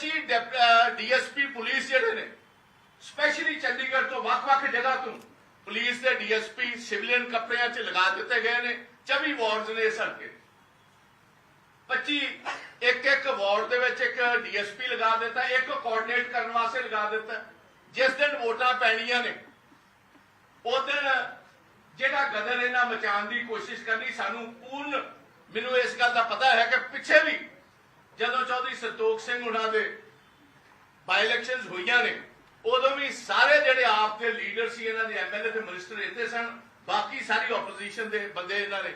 25 DSP police ਜਿਹੜੇ ਨੇ specially Chandigarh ਤੋਂ ਵੱਖ-ਵੱਖ ਜਗ੍ਹਾ ਤੋਂ ਪੁਲਿਸ ਦੇ ਡੀਐਸਪੀ ਸਿਵਲੀਅਨ ਕੱਪੜਿਆਂ 'ਚ ਲਗਾ ਦਿੱਤੇ ਗਏ ਨੇ 24 ਵਾਰਡਸ ਨੇ ਇਸ ਹਲਕੇ 25 ਇੱਕ ਇੱਕ ਵਾਰਡ ਦੇ ਵਿੱਚ ਇੱਕ ਡੀਐਸਪੀ ਲਗਾ ਦਿੱਤਾ, ਇੱਕ ਕੋਆਰਡੀਨੇਟ ਕਰਨ ਵਾਸਤੇ ਲਗਾ ਦਿੱਤਾ। ਜਿਸ ਦਿਨ ਵੋਟਾਂ ਪੈਣੀਆਂ ਨੇ, ਉਸ ਦਿਨ ਜਿਹੜਾ ਗਦਰ ਇਹਨਾਂ ਮਚਾਉਣ ਦੀ ਕੋਸ਼ਿਸ਼ ਕਰਨੀ, ਸਾਨੂੰ ਪੂਰਨ ਮੈਨੂੰ ਇਸ ਗੱਲ ਦਾ ਪਤਾ ਹੈ ਕਿ ਪਿੱਛੇ ਵੀ ਚੌਧਰੀ ਸੰਤੋਖ ਸਿੰਘ ਉਹਨਾਂ ਦੇ ਬਾਈ ਇਲੈਕਸ਼ਨਸ ਹੋਈਆਂ ਨੇ, ਉਦੋਂ ਵੀ ਸਾਰੇ ਜਿਹੜੇ ਆਪ ਦੇ ਲੀਡਰ ਸੀ, ਇਹਨਾਂ ਦੇ ਐਮਐਲਏ ਤੇ ਮਿਨਿਸਟਰ ਇੱਥੇ ਸਨ, ਬਾਕੀ ਸਾਰੀ ਆਪੋਜੀਸ਼ਨ ਦੇ ਬੰਦੇ ਇਹਨਾਂ ਨੇ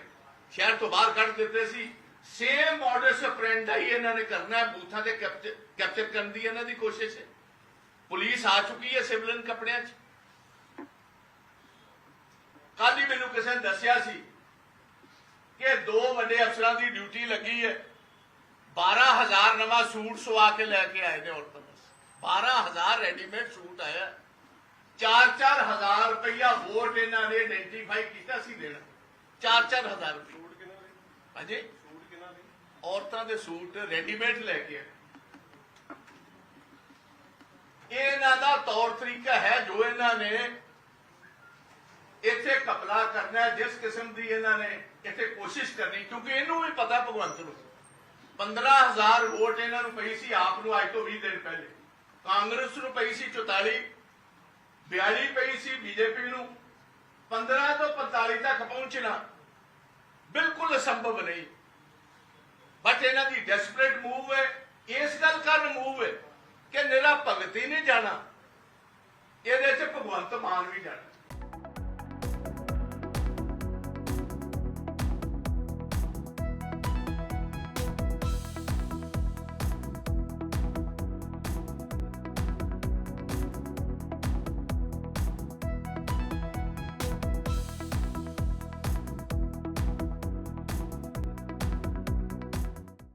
ਸ਼ਹਿਰ ਤੋਂ ਬਾਹਰ ਕੱਢ ਦਿੱਤੇ ਸੀ। ਸੇਮ ਮਾਡਸ ਆਪਰੈਂਡਾ ਹੀ ਇਹਨਾਂ ਨੇ ਕਰਨਾ ਹੈ ਬੂਥਾਂ ਤੇ ਕੈਪਚਰ ਕੈਪਚਰ ਕਰਨ ਦੀ ਇਹਨਾਂ ਦੀ ਕੋਸ਼ਿਸ਼ ਹੈ। ਪੁਲਿਸ ਆ ਚੁੱਕੀ ਹੈ ਸਿਵਲਨ ਕੱਪੜਿਆਂ 'ਚ। ਕੱਲ ਹੀ ਮੈਨੂੰ ਕਿਸੇ ਨੇ ਦੱਸਿਆ ਸੀ ਕਿ ਦੋ ਵੱਡੇ ਅਫਸਰਾਂ ਦੀ ਡਿਊਟੀ ਲੱਗੀ ਹੈ। 12000 ਨਵਾਂ ਸੂਟ ਸਵਾ ਕੇ ਲੈ ਕੇ ਆਏ ਨੇ ਔਰਤਾਂ ਬਸ 12000 ਰੈਡੀਮੇਡ ਸੂਟ ਆਇਆ 4-4000 ਰੁਪਇਆ ਵੋਟ ਇਹਨਾਂ ਨੇ ਆਇਡੈਂਟੀਫਾਈ ਕੀਤਾ ਸੀ ਦੇਣਾ। 4-4000 ਰੁਪਏ ਸੂਟ ਕਿਹਨਾਂ ਦੇ? ਹਾਂਜੀ? ਸੂਟ ਕਿਹਨਾਂ ਦੇ? ਔਰਤਾਂ ਦੇ ਸੂਟ ਰੈਡੀਮੇਡ ਲੈ ਕੇ ਆਏ। ਇਹ ਇਹਨਾਂ ਦਾ ਤੌਰ ਤਰੀਕਾ ਹੈ ਜੋ ਇਹਨਾਂ ਨੇ ਇੱਥੇ ਕਪਲਾ ਕਰਨਾ ਹੈ, ਜਿਸ ਕਿਸਮ ਦੀ ਇਹਨਾਂ ਨੇ ਇੱਥੇ ਕੋਸ਼ਿਸ਼ ਕਰਨੀ ਕਿਉਂਕਿ ਇਹਨੂੰ ਵੀ ਪਤਾ ਭਗਵੰਤ ਨੂੰ। 15000 ਵੋਟ ਇਹਨਾਂ ਨੂੰ ਪਈ ਸੀ, ਆਪ ਨੂੰ ਅੱਜ ਤੋਂ 20 ਦਿਨ ਪਹਿਲੇ। ਕਾਂਗਰਸ ਨੂੰ ਪਈ ਸੀ 44 42 ਪਈ ਸੀ ਬੀਜੇਪੀ ਨੂੰ। 15 ਤੋਂ 45 ਤੱਕ ਪਹੁੰਚਣਾ ਬਿਲਕੁਲ ਅਸੰਭਵ ਨਹੀਂ। ਬਟ ਇਹਨਾਂ ਦੀ ਡੈਸਪਰੇਟ ਮੂਵ ਹੈ। ਇਸ ਗੱਲ ਕਾਰਨ ਮੂਵ ਹੈ ਕਿ ਨਿਰਾ ਭਗਤ ਹੀ ਨਹੀਂ ਜਾਣਾ। ਇਹਦੇ ਚ ਭਗਵੰਤ ਮਾਨ ਵੀ ਜਾਣਾ।